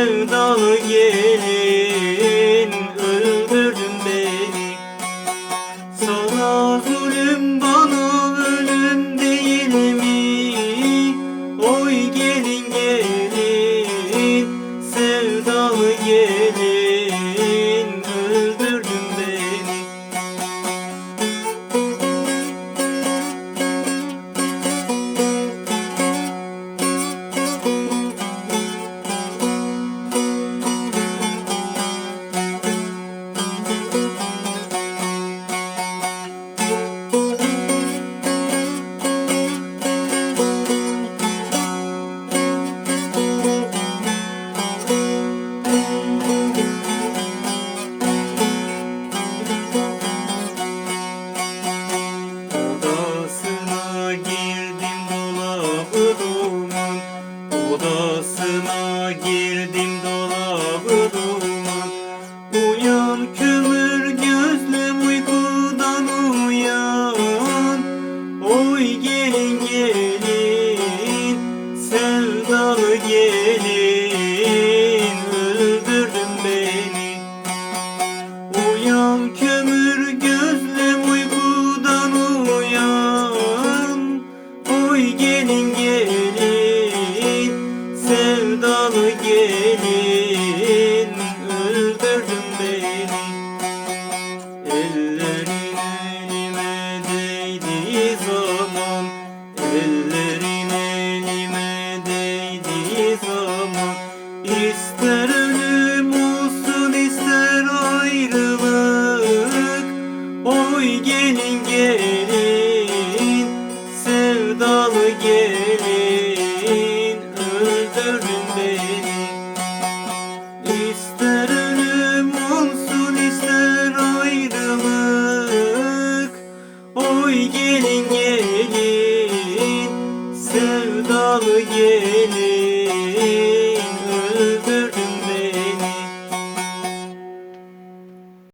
sevdalı gelin öldürdün beni. Sana zulüm var Kasıma girdim dolabı duman Uyan kömür gözlüm uykudan uyan. Oy gelin gelin sevdalı gelin. Hallelujah. sevdalı gelin